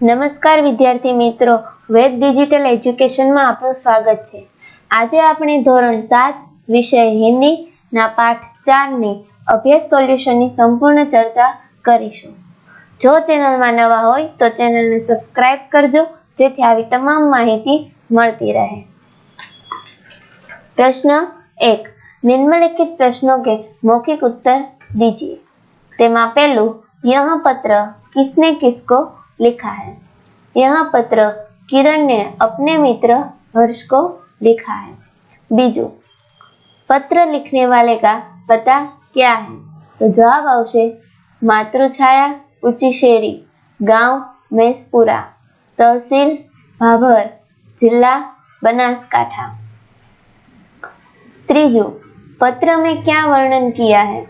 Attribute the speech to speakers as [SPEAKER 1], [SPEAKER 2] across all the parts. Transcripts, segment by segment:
[SPEAKER 1] નમસ્કાર વિદ્યાર્થી મિત્રો. વેદ ડિજિટલ એજ્યુકેશનમાં આપનું સ્વાગત છે. આજે આપણે ધોરણ સાત વિષય હિન્દીના પાઠ ચારની અભ્યાસ સોલ્યુશનની સંપૂર્ણ ચર્ચા કરીશું. જો ચેનલમાં નવા હોય તો ચેનલને સબસ્ક્રાઇબ કરજો, જેથી આવી તમામ માહિતી મળતી રહે. પ્રશ્ન એક. નિમ્નલિખિત પ્રશ્નો કે મૌખિક ઉત્તર દીજીએ તેમાં પહેલું યહ પત્ર કિસને કિસકો लिखा है। यह पत्र किरण ने अपने मित्र हर्ष को लिखा है। बीजू, पत्र लिखने वाले का पता क्या है? तो जवाब आवशे, मातृछाया ऊँची शेरी गाँव मेसपुरा, तहसील भाभर, जिला बनासकाठा। त्रीजू, पत्र में क्या वर्णन किया है?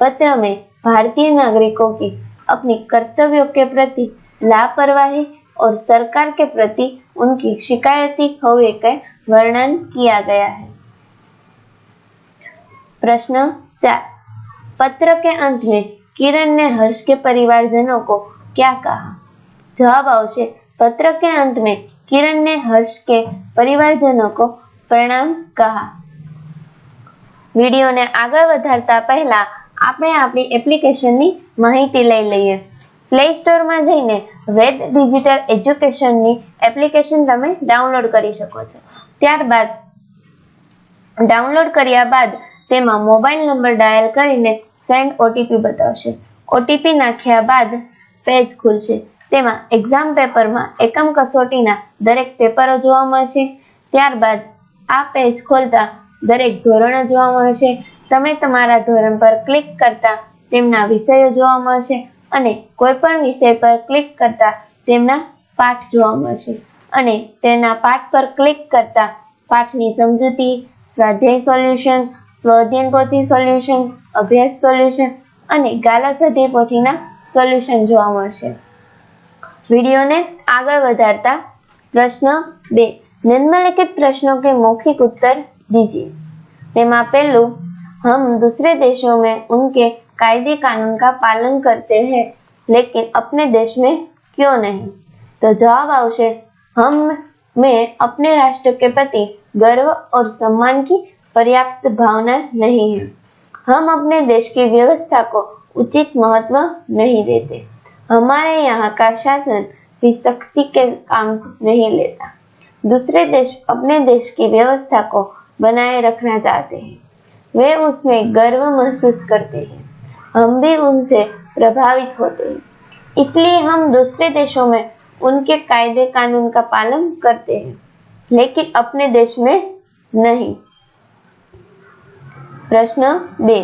[SPEAKER 1] पत्र में भारतीय नागरिकों की अपनी कर्तव्यों के प्रति लापरवाही और सरकार के प्रति उनकी शिकायती खौवे का वर्णन किया गया है प्रश्न चार पत्र के अंत में किरण ने हर्ष के परिवारजनों को क्या कहा जवाब आवश्य पत्र के अंत में किरण ने हर्ष के परिवारजनों को प्रणाम कहा વિડીયોને આગળ વધારતા પહેલા આપણે આપણી એપ્લિકેશનની માહિતી લઈ લઈએ પ્લે સ્ટોરમાં જઈને વેદ ડિજિટલ એજ્યુકેશનની એપ્લિકેશન તમે ડાઉનલોડ કરી શકો છો. ત્યારબાદ, ડાઉનલોડ કર્યા બાદ તેમાં મોબાઈલ નંબર ડાયલ કરીને સેન્ડ ઓટીપી બતાવશે. ઓટીપી નાખ્યા બાદ પેજ ખુલશે. તેમાં એક્ઝામ પેપરમાં એકમ કસોટીના દરેક પેપરો જોવા મળશે. ત્યારબાદ આ પેજ ખોલતા દરેક ધોરણો જોવા મળશે. તમે તમારા ધોરણ પર ક્લિક કરતા તેમના વિષયો જોવા મળશે. અને કોઈપણ વિષય પર ક્લિક કરતા તેમના પાઠ જોવા મળશે. અને તેના પાઠ પર ક્લિક કરતા પાઠની સમજૂતી, સ્વાધ્યાય સોલ્યુશન સ્વધ્યન પોથી સોલ્યુશન, અભ્યાસ સોલ્યુશન અને ગાલા પોથીના સોલ્યુશન જોવા મળશે. વિડીયોને આગળ વધારતા પ્રશ્ન બે. નિમ્નલિખિત પ્રશ્નો કે મૌખિક ઉત્તર દીજીએ તેમાં પહેલું, હમ દૂસરે દેશો મેં ઉનકે कायदे कानून का पालन करते हैं, लेकिन अपने देश में क्यों नहीं? तो जवाब आवश्य हम में अपने राष्ट्र के प्रति गर्व और सम्मान की पर्याप्त भावना नहीं है। हम अपने देश की व्यवस्था को उचित महत्व नहीं देते। हमारे यहाँ का शासन भी सख्ती के काम नहीं लेता। दूसरे देश अपने देश की व्यवस्था को बनाए रखना चाहते हैं। वे उसमें गर्व महसूस करते हैं। हम भी उनसे प्रभावित होते हैं। इसलिए हम दूसरे देशों में उनके कायदे कानून का पालन करते हैं, लेकिन अपने देश में नहीं। प्रश्न बे,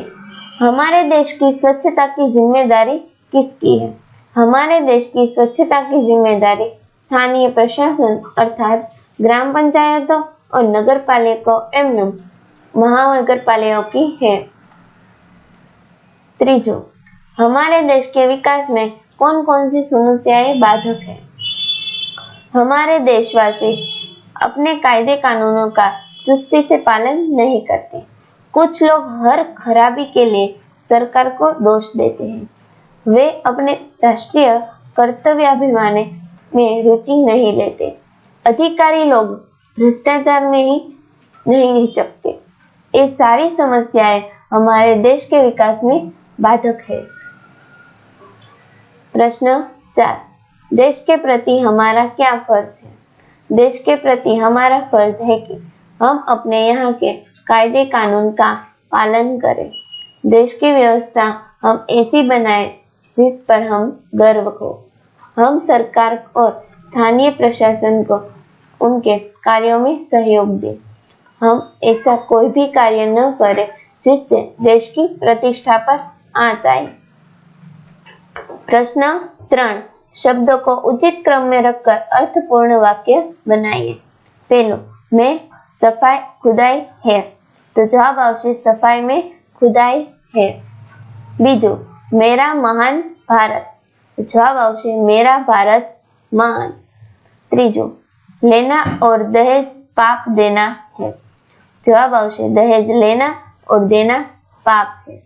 [SPEAKER 1] हमारे देश की स्वच्छता की ज़िम्मेदारी किसकी है? हमारे देश की स्वच्छता की ज़िम्मेदारी स्थानीय प्रशासन, अर्थात ग्राम पंचायतों और नगर पालिका एवं महानगर पालिकाओं की है। त्रिजो हमारे देश के विकास में कौन कौन सी समस्याएँ बाधक है हमारे देशवासी अपने कायदे कानूनों का चुस्ती से पालन नहीं करते कुछ लोग हर खराबी के लिए सरकार को दोष देते हैं वे अपने राष्ट्रीय कर्तव्याभिमान में रुचि नहीं लेते अधिकारी लोग भ्रष्टाचार में ही नहीं हिचकते ये सारी समस्याएँ हमारे देश के विकास में बाधक है। प्रश्न चार। देश के प्रति हमारा क्या फ़र्ज़ है? देश के प्रति हमारा फ़र्ज़ है कि हम अपने यहाँ के कायदे कानून का पालन करें। देश की व्यवस्था हम ऐसी बनाए जिस पर हम गर्व हो। हम सरकार और स्थानीय प्रशासन को उनके कार्यों में सहयोग दें। हम ऐसा कोई भी कार्य न करें जिससे देश की प्रतिष्ठा पर आँच आए प्रश्न त्रण, शब्दों को उचित क्रम में रखकर अर्थपूर्ण वाक्य बनाइए। पहलो, मैं सफ़ाई खुदाई है तो जवाब सफ़ाई में खुदाई है। बीजो, मेरा महान भारत तो जवाब आवश्य मेरा भारत महान। त्रीजो, लेना और दहेज पाप देना है, जवाब आवश्य दहेज लेना और देना पाप है।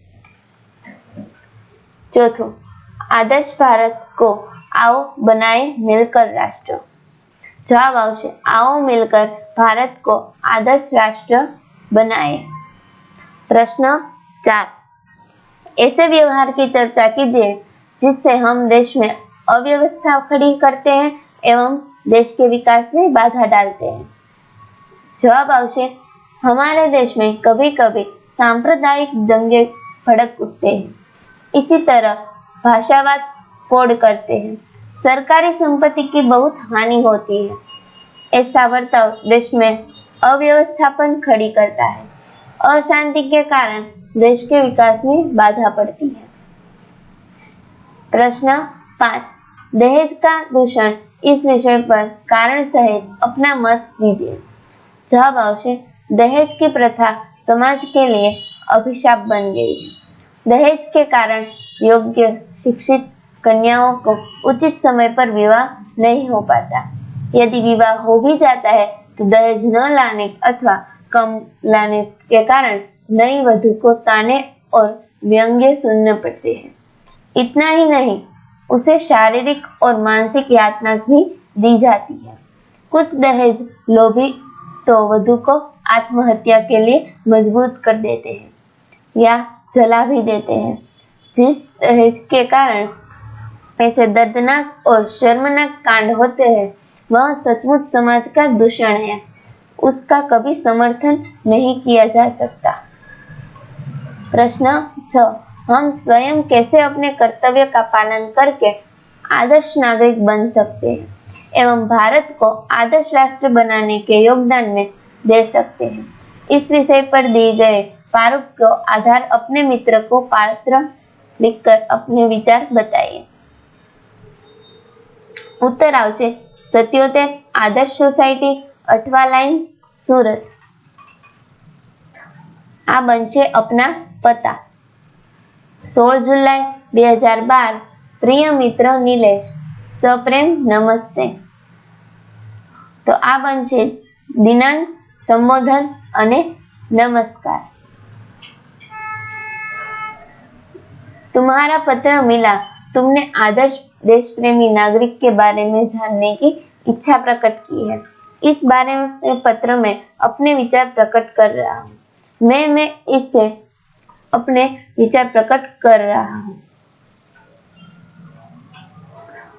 [SPEAKER 1] चौथो, आदर्श भारत को आओ बनाए मिलकर राष्ट्र। जवाब आओ मिलकर भारत को आदर्श राष्ट्र बनाए। प्रश्न चार, ऐसे व्यवहार की चर्चा कीजिए, जिससे हम देश में अव्यवस्था खड़ी करते हैं एवं देश के विकास में बाधा डालते हैं। जवाब आवश्य हमारे देश में कभी कभी सांप्रदायिक दंगे भड़क उठते हैं। इसी तरह भाषावाद फोड़ करते हैं। सरकारी संपत्ति की बहुत हानि होती है। ऐसा बर्ताव देश में अव्यवस्थापन खड़ी करता है अशांति के कारण देश के विकास में बाधा पड़ती है। प्रश्न पाँच, दहेज का दूषण इस विषय पर कारण सहित अपना मत दीजिए। जवाब आवश्य दहेज की प्रथा समाज के लिए अभिशाप बन गई। है दहेज के कारण योग्य शिक्षित कन्याओं को उचित समय पर विवाह नहीं हो पाता। यदि विवाह हो भी जाता है तो दहेज न लाने अथवा कम लाने के कारण नई वधु को ताने और व्यंग्य सुनने पड़ते हैं। इतना ही नहीं, उसे शारीरिक और मानसिक यातना भी दी जाती है। कुछ दहेज लोभी तो वधु को आत्महत्या के लिए मज़बूत कर देते हैं, या जला भी देते हैं। जिस दहेज के कारण ऐसे दर्दनाक और शर्मनाक कांड होते हैं, वह सचमुच समाज का दूषण है। उसका कभी समर्थन नहीं किया जा सकता। प्रश्न छ, हम स्वयं कैसे अपने कर्तव्य का पालन करके आदर्श नागरिक बन सकते हैं एवं भारत को आदर्श राष्ट्र बनाने के योगदान में दे सकते हैं? इस विषय पर दिए गए प्रारूप को आधार अपने मित्र को पात्र लिखकर अपने विचार बताइए ઉત્તર આવશે સત્યોતેર આદર્શ સોસાયટી અઠવા લાઇન્સ સુરત આ બનશે અપના પતા સોળ જુલાઈ બે હજાર બાર પ્રિય મિત્ર નિલેશ સપ્રેમ નમસ્તે તો આ બનશે દિનાંક સંબોધન અને नमस्कार तुम्हारा पत्र मिला। तुमने आदर्श देश प्रेमी नागरिक के बारे में जानने की इच्छा प्रकट की है। इस बारे में पत्र में अपने विचार प्रकट कर रहा हूँ। मैं मैं इससे अपने विचार प्रकट कर रहा हूँ।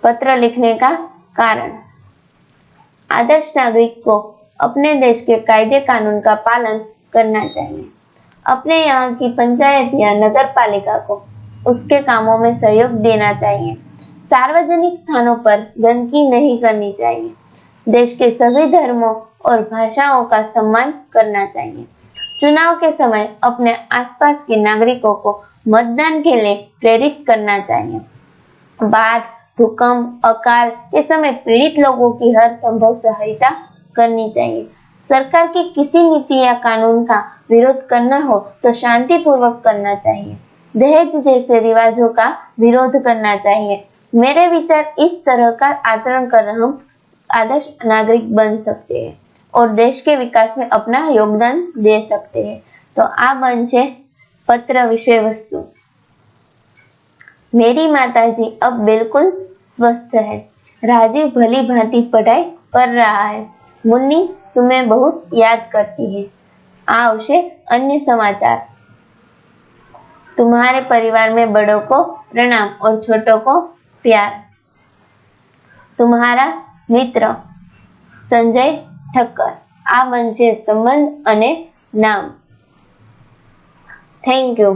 [SPEAKER 1] पत्र लिखने का कारण। आदर्श नागरिक को अपने देश के कायदे कानून का पालन करना चाहिए। अपने यहाँ की पंचायत या नगर पालिका को उसके कामों में सहयोग देना चाहिए। सार्वजनिक स्थानों पर गंदगी नहीं करनी चाहिए। देश के सभी धर्मों और भाषाओं का सम्मान करना चाहिए। चुनाव के समय अपने आसपास के नागरिकों को मतदान के लिए प्रेरित करना चाहिए। बाढ़, भूकंप, अकाल के समय पीड़ित लोगों की हर संभव सहायता करनी चाहिए। सरकार की किसी नीति या कानून का विरोध करना हो तो शांतिपूर्वक करना चाहिए। दहेज जैसे रिवाजों का विरोध करना चाहिए। मेरे विचार इस तरह का आचरण कर हम आदर्श नागरिक बन सकते हैं और देश के विकास में अपना योगदान दे सकते हैं। तो आ बन છે पत्र विषय वस्तु। मेरी माताजी अब बिल्कुल स्वस्थ है। राजीव भली भांति पढ़ाई कर रहा है। मुन्नी तुम्हें बहुत याद करती है। आवश्य अन्य समाचार तुम्हारे परिवार में बड़ों को प्रणाम और छोटों को प्यार तुम्हारा મિત્ર સંજય ઠક્કર આ બનશે સંબંધ અને નામ થેન્ક યુ